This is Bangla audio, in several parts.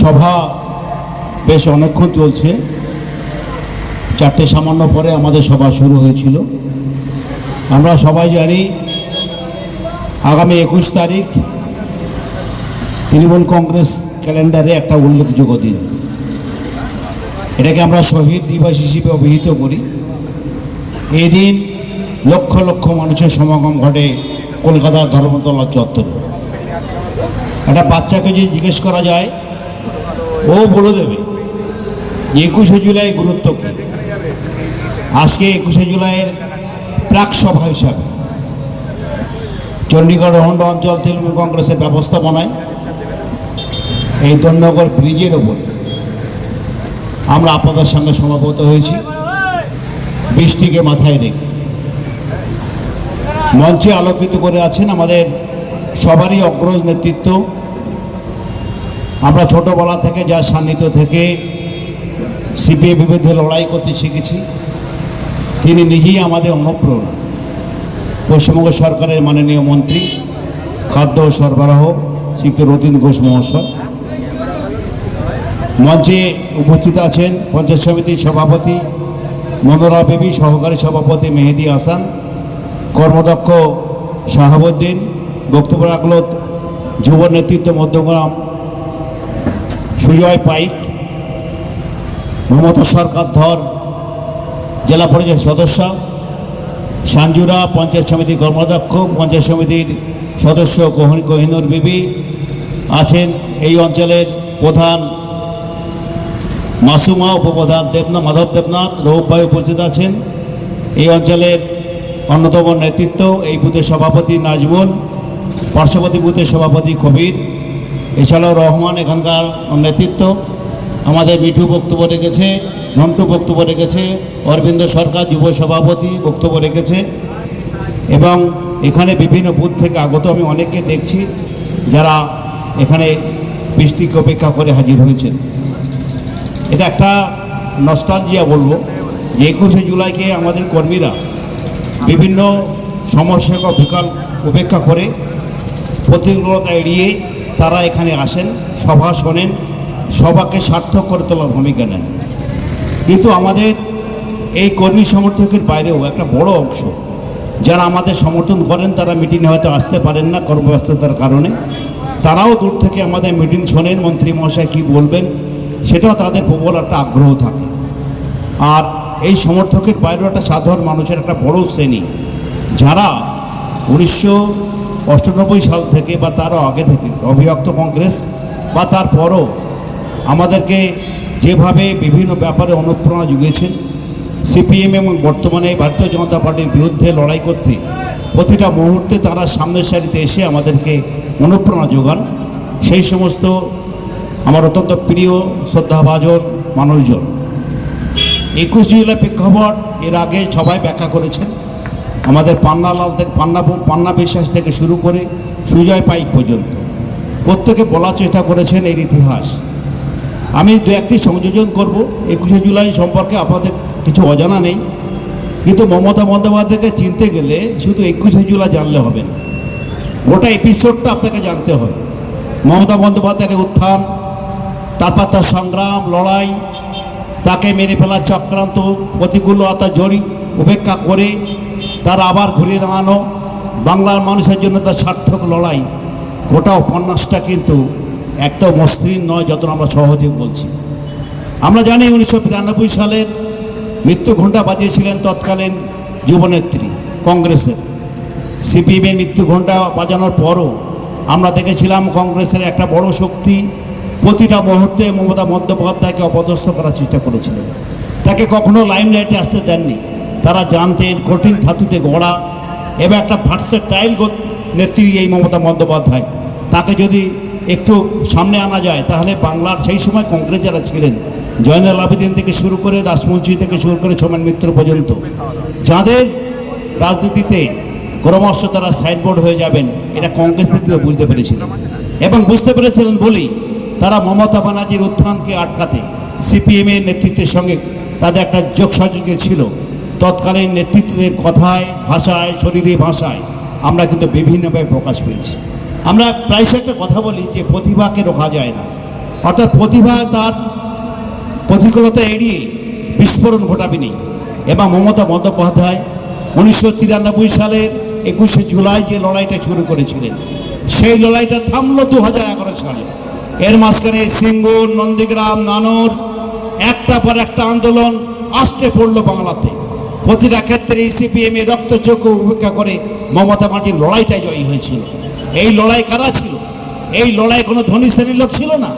সভা বেশ অনেকক্ষণ চলছে। চারটে সামান্য পরে আমাদের সভা শুরু হয়েছিল। আমরা সবাই জানি আগামী একুশ তারিখ তৃণমূল কংগ্রেস ক্যালেন্ডারে একটা উল্লেখযোগ্য দিন। এটাকে আমরা শহীদ দিবস হিসেবে অভিহিত করি। এই দিন লক্ষ লক্ষ মানুষের সমাগম ঘটে কলকাতার ধর্মতলা চত্বরে। একটা বাচ্চাকে যদি জিজ্ঞেস করা যায়, ও বলে দেবে, একুশে জুলাই গুরুত্ব কী? আজকে একুশে জুলাইয়ের প্রাক সভা হিসাবে চণ্ডীগড় হন্ড অঞ্চল, তৃণমূল কংগ্রেসের ব্যবস্থাপনায় এই দণ্ডনগর ব্রিজের ওপর আমরা আপনাদের সঙ্গে সমাগত হয়েছি। বৃষ্টিকে মাথায় রেখে মঞ্চে আলোকিত করে আছেন আমাদের সবারই অগ্রজ নেতৃত্ব। আমরা ছোটোবেলা থেকে যা সান্নিধ্য থেকে সিপিএ বিরুদ্ধে লড়াই করতে শিখেছি, তিনি নিজেই আমাদের অনুপ্রেরণা। পশ্চিমবঙ্গ সরকারের মাননীয় মন্ত্রী, খাদ্য সরবরাহ শ্রীযুক্ত রতীন ঘোষ মহাশয়। মঞ্চে উপস্থিত আছেন পঞ্চায়েত সমিতির সভাপতি মনোরা বেবী, সহকারী সভাপতি মেহেদি হাসান, কর্মদক্ষ শাহাবুদ্দিন বক্তব্য রাখল যুব নেতৃত্ব মধ্যগ্রাম সুজয় পাইক, মমতা সরকার ধর, জেলা পরিষদ সদস্য সাঞ্জুরা পঞ্চায়েত সমিতির কর্মাধ্যক্ষ, পঞ্চায়েত সমিতির সদস্য কোহিন কোহিনুর বিবি আছেন এই অঞ্চলের প্রধান মাসুমা, উপপ্রধান দেবনাথ মাধব দেবনাথ রৌপ ভাই উপস্থিত আছেন। এই অঞ্চলের অন্যতম নেতৃত্ব এই বুথের সভাপতি নাজমুল পার্শ্ববর্তী বুথের সভাপতি কবির, এছাড়াও রহমান এখানকার নেতৃত্ব, আমাদের মিঠু বক্তব্য রেখেছে, নন্টু বক্তব্য রেখেছে, অরবিন্দ সরকার যুব সভাপতি বক্তব্য রেখেছে, এবং এখানে বিভিন্ন বুথ থেকে আগত আমি অনেককে দেখছি যারা এখানে বৃষ্টিকে অপেক্ষা করে হাজির হয়েছেন। এটা একটা নস্টালজিয়া বলব যে একুশে জুলাইকে আমাদের কর্মীরা বিভিন্ন সমস্যাকে অপেক্ষা উপেক্ষা করে প্রতিকূলতা এড়িয়ে তারা এখানে আসেন, সভা শোনেন, সভাকে সার্থক করে তোলার ভূমিকা নেন। কিন্তু আমাদের এই কর্মী সমর্থকের বাইরেও একটা বড় অংশ, যারা আমাদের সমর্থন করেন, তারা মিটিংয়ে হয়তো আসতে পারেন না কর্মব্যস্ততার কারণে। তারাও দূর থেকে আমাদের মিটিং শোনেন, মন্ত্রী মহাশয় কী বলবেন, সেটাও তাদের প্রবল একটা আগ্রহ থাকে। আর এই সমর্থকের বাইরেও একটা সাধারণ মানুষের একটা বড় শ্রেণি, যারা উনিশশো অষ্টানব্বই সাল থেকে বা তারও আগে থেকে অবিভক্ত কংগ্রেস বা তারপরও আমাদেরকে যেভাবে বিভিন্ন ব্যাপারে অনুপ্রেরণা জুগিয়েছেন সিপিএম এবং বর্তমানে ভারতীয় জনতা পার্টির বিরুদ্ধে লড়াই করতে প্রতিটা মুহূর্তে তারা সামনের সারিতে এসে আমাদেরকে অনুপ্রেরণা যোগান। সেই সমস্ত আমার অত্যন্ত প্রিয়, শ্রদ্ধাভাজন মানুষজন। একুশ জুলাই প্রেক্ষাপট এর আগে সবাই ব্যাখ্যা করেছেন। আমাদের পান্নালাল থেকে, পান্না পান্না বিশ্বাস থেকে শুরু করে সুজয় পাইক পর্যন্ত। প্রত্যেকে বলার চেষ্টা করেছেন এর ইতিহাস। আমি দু একটি সংযোজন করব। একুশে জুলাই সম্পর্কে আপনাদের কিছু অজানা নেই। কিন্তু মমতা বন্দ্যোপাধ্যায়কে চিনতে গেলে শুধু একুশে জুলাই জানলে হবে না। গোটা এপিসোডটা আপনাকে জানতে হবে। মমতা বন্দ্যোপাধ্যায়ের উত্থান, তারপর তার সংগ্রাম, লড়াই, তাকে মেরে ফেলার চক্রান্ত, প্রতিকূলতা জড়ি উপেক্ষা করে তার আবার ঘুরিয়ে দাঁড়ানো। বাংলার মানুষের জন্য তার সার্থক লড়াই। গোটা উপন্যাসটা কিন্তু একদম মসৃণ নয় যত আমরা সহজে বলছি। আমরা জানি উনিশশো বিরানব্বই সালের মৃত্যু ঘণ্টা বাজিয়েছিলেন তৎকালীন যুবনেত্রী, কংগ্রেসের। সিপিএমের মৃত্যু ঘণ্টা বাজানোর পরও আমরা দেখেছিলাম কংগ্রেসের একটা বড় শক্তি প্রতিটা মুহূর্তে মমতা বন্দ্যোপাধ্যায়কে অপদস্থ করার চেষ্টা করেছিলেন। তাকে কখনো লাইমলাইটে আসতে দেননি। তারা জানতেন কঠিন ধাতুতে গড়া এবং একটা ভার্সেটাইল নেত্রী এই মমতা বন্দ্যোপাধ্যায়। তাকে যদি একটু সামনে আনা যায়, তাহলে বাংলার সেই সময় কংগ্রেস যারা ছিলেন, জয়নাল আবেদিন থেকে শুরু করে দাসমুন্সি থেকে শুরু করে সোমেন মিত্র পর্যন্ত, যাদের রাজনীতিতে ক্রমশ তারা সাইনবোর্ড হয়ে যাবেন, এটা কংগ্রেস নেতৃত্ব বুঝতে পেরেছিলেন। এবং বুঝতে পেরেছিলেন বলেই তারা মমতা ব্যানার্জির উত্থানকে আটকাতে, সিপিএমের নেতৃত্বের সঙ্গে তাদের একটা যোগসাযোগে ছিল। তৎকালীন নেতৃত্বের কথায়, ভাষায়, শরীরে, ভাষায় আমরা কিন্তু বিভিন্নভাবে প্রকাশ পেয়েছি। আমরা প্রায়শই একটা কথা বলি যে প্রতিভাকে রোখা যায় না। অর্থাৎ প্রতিভা তার প্রতিকূলতা এড়িয়ে বিস্ফোরণ ঘটাবেনি এবং মমতা বন্দ্যোপাধ্যায় উনিশশো তিরানব্বই সালের একুশে জুলাই যে লড়াইটা শুরু করেছিলেন, সেই লড়াইটা থামলো দু হাজার এগারো সালে। এর মাঝখানে সিঙ্গুর, নন্দীগ্রাম, নানোর, একটা পর একটা আন্দোলন, আসতে পড়ল বাংলাতে। প্রতিটা ক্ষেত্রে সিপিএম এর রক্তচক্ষু উপেক্ষা করে মমতা মাটির লড়াইটাই জয়ী হয়েছিল। এই লড়াই কারা ছিল? এই লড়াই কোনো ধনী শ্রেণির লোক ছিল না।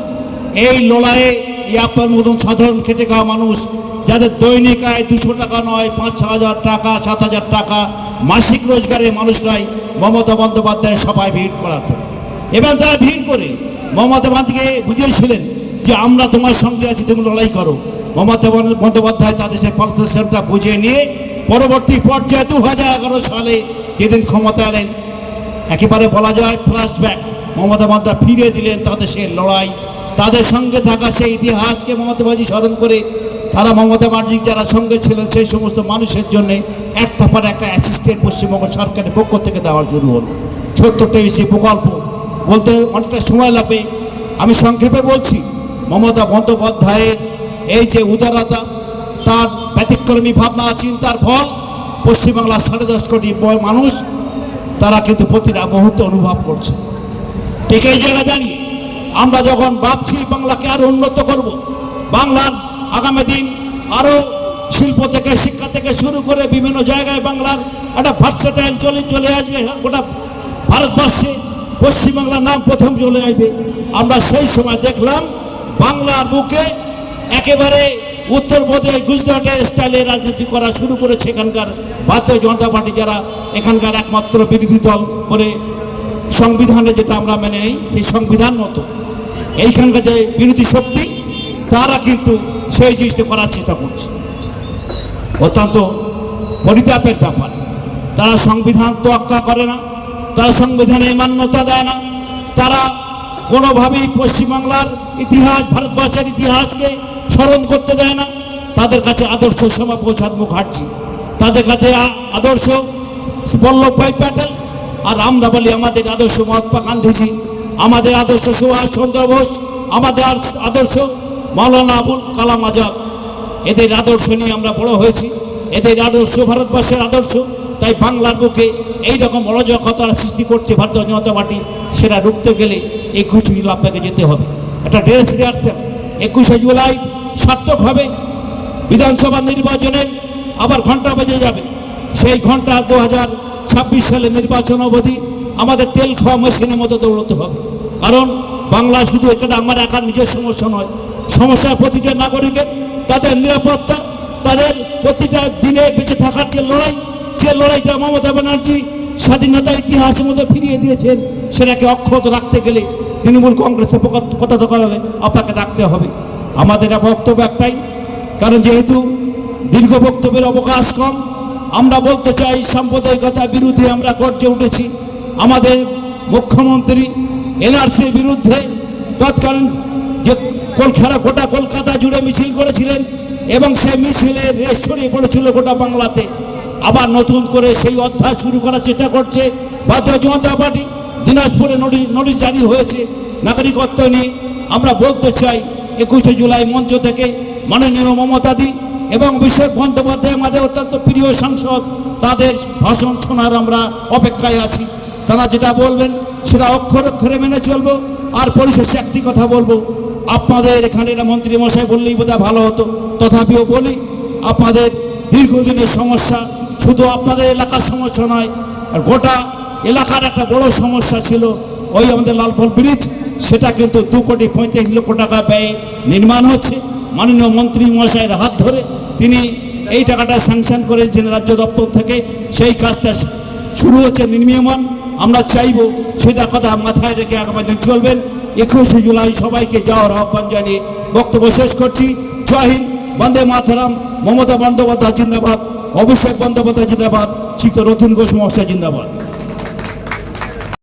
এই লড়াইয়ে আপনার মতন সাধারণ খেটে খাওয়া মানুষ যাদের দৈনিক আয় দুশো টাকা নয়, পাঁচ, ছ হাজার টাকা, সাত হাজার টাকা, মাসিক রোজগারের মানুষরাই মমতা বন্দ্যোপাধ্যায়ের সভায় ভিড় করাতো। এবং তারা ভিড় করে মমতা বান্দিকে বুঝিয়েছিলেন যে আমরা তোমার সঙ্গে আছি, তুমি লড়াই করো। মমতা বন্দ্যোপাধ্যায় তাদের সেই পারসেপশনটা বুঝিয়ে নিয়ে পরবর্তী পর্যায়ে দু হাজার এগারো সালে যেদিন ক্ষমতা এলেন, একেবারে বলা যায় ফ্ল্যাশব্যাক মমতা বন্দ্যোপাধ্যায় ফিরিয়ে দিলেন তাদের সেই লড়াই। তাদের সঙ্গে থাকা সেই ইতিহাসকে মমতা বাজি স্মরণ করে তারা মমতা ব্যানার্জি যারা সঙ্গে ছিলেন সেই সমস্ত মানুষের জন্য একটা পর একটা অ্যাসিস্ট্যান্ট পশ্চিমবঙ্গ সরকারের পক্ষ থেকে দেওয়া শুরু হলো। সত্তরটা বেশি প্রকল্প। বলতে অনেকটা সময় লাগবে। আমি সংক্ষেপে বলছি মমতা বন্দ্যোপাধ্যায়ের এই যে উদারতা, তার ব্যতিক্রমী ভাবনা, চিন্তার ফল, পশ্চিমবাংলার সাড়ে দশ কোটি মানুষ, তারা কিন্তু প্রতিটা মুহূর্তে অনুভব করছে। ঠিক এই জায়গা দাঁড়িয়ে আমরা যখন ভাবছি বাংলাকে আরও উন্নত করব, বাংলার আগামী দিন আরও শিল্প থেকে, শিক্ষা থেকে শুরু করে বিভিন্ন জায়গায় বাংলার একটা ভার্সেটাইল চলে চলে আসবে, গোটা ভারতবর্ষে পশ্চিমবাংলার নাম প্রথম চলে আসবে। আমরা সেই সময় দেখলাম বাংলার বুকে একেবারে উত্তরপ্রদেশ গুজরাটের স্টাইলে রাজনীতি করা শুরু করেছে এখানকার ভারতীয় জনতা পার্টি, যারা এখানকার একমাত্র বিরোধী দল করে সংবিধানে যেটা আমরা মেনে নিই, সেই সংবিধান মতো। এইখানকার যে বিরোধী শক্তি, তারা কিন্তু সেই জিনিসটা করার চেষ্টা করছে। অত্যন্ত পরিতাপের ব্যাপার। তারা সংবিধান তোয়াক্কা করে না, তারা সংবিধানে মান্যতা দেয় না, তারা কোনোভাবেই পশ্চিমবাংলার ইতিহাস, ভারতবর্ষের ইতিহাসকে স্মরণ করতে দেয় না। তাদের কাছে আদর্শ শ্যামা প্রসাদ মুখার্জি তাদের কাছে আদর্শ বল্লভভাই প্যাটেল আর আমরা বলি আমাদের আদর্শ মহাত্মা গান্ধীজি, আমাদের আদর্শ সুভাষ চন্দ্র বোস, আমাদের আদর্শ মাওলানা আবুল কালাম আজাদ। এদের আদর্শ নিয়ে আমরা বড় হয়েছি। এদের আদর্শ ভারতবর্ষের আদর্শ। তাই বাংলার বুকে এই রকম অরাজকতার সৃষ্টি করছে ভারতীয় জনতা পার্টি, সেটা রুখতে গেলে একুশে জুলাই আপনাকে যেতে হবে। একটা ড্রেস রিহার্সেল একুশে জুলাই সার্থক হবে। বিধানসভা নির্বাচনে আবার ঘণ্টা বেজে যাবে। সেই ঘণ্টা দু হাজার ছাব্বিশ সালে নির্বাচন অবধি আমাদের তেল খাওয়া মেশিনের মতো দৌড়তে হবে। কারণ বাংলা শুধু এটা আমার একার নিজের সমস্যা নয়। সমস্যা প্রতিটা নাগরিকের তাদের নিরাপত্তা, তাদের প্রতিটা দিনে বেঁচে থাকার যে লড়াই, যে লড়াইটা মমতা ব্যানার্জি স্বাধীনতা ইতিহাসের মধ্যে ফিরিয়ে দিয়েছেন, সেটাকে অক্ষত রাখতে গেলে তৃণমূল কংগ্রেসের পতাকা করালে আপনাকে ডাকতে হবে। আমাদের বক্তব্য একটাই, কারণ যেহেতু দীর্ঘ বক্তব্যের অবকাশ কম, আমরা বলতে চাই সাম্প্রদায়িকতা বিরুদ্ধে আমরা গর্জে উঠেছি। আমাদের মুখ্যমন্ত্রী এনআরসির বিরুদ্ধে তৎকালীন যে কলকাতা গোটা কলকাতা জুড়ে মিছিল করেছিলেন এবং সেই মিছিলে রেশ ছড়িয়ে পড়েছিল গোটা বাংলাতে। আবার নতুন করে সেই অধ্যায় শুরু করার চেষ্টা করছে ভারতীয় জনতা পার্টি। দিনাজপুরে নোটিশ নোটিশ জারি হয়েছে নাগরিকত্ব নিয়ে আমরা বলতে চাই, একুশে জুলাই মঞ্চ থেকে মাননীয় মমতাদি এবং অভিষেক বন্দ্যোপাধ্যায় আমাদের অত্যন্ত প্রিয় সাংসদ, তাদের ভাষণ শোনার আমরা অপেক্ষায় আছি। তারা যেটা বলবেন, সেটা অক্ষর অক্ষরে মেনে চলবো, আর পরিশেষে একটি কথা বলব। আপনাদের এখানে এটা মন্ত্রী মশাই বললেই বোধহয় ভালো হতো। তথাপিও বলি, আপনাদের দীর্ঘদিনের সমস্যা শুধু আপনাদের এলাকার সমস্যা নয়, গোটা এলাকার একটা বড় সমস্যা ছিল, ওই আমাদের লালপল ব্রিজ, সেটা কিন্তু দু কোটি পঁয়ত্রিশ লক্ষ টাকা ব্যয়ে নির্মাণ হচ্ছে। মাননীয় মন্ত্রী মহাশয়ের হাত ধরে তিনি এই টাকাটা স্যাংশন করেছেন রাজ্য দপ্তর থেকে সেই কাজটা শুরু হচ্ছে নির্মীয়মান। আমরা চাইব সেটা কথা মাথায় রেখে আগামী দিন চলবেন। একুশে জুলাই সবাইকে যাওয়ার আহ্বান জানিয়ে বক্তব্য শেষ করছি। জয় হিন্দ, বন্দে মাতরাম। মমতা বন্দ্যোপাধ্যায় জিন্দাবাদ, অভিষেক বন্দ্যোপাধ্যায় জিন্দাবাদ শিক্ষক রতন ঘোষ মহাশয় জিন্দাবাদ।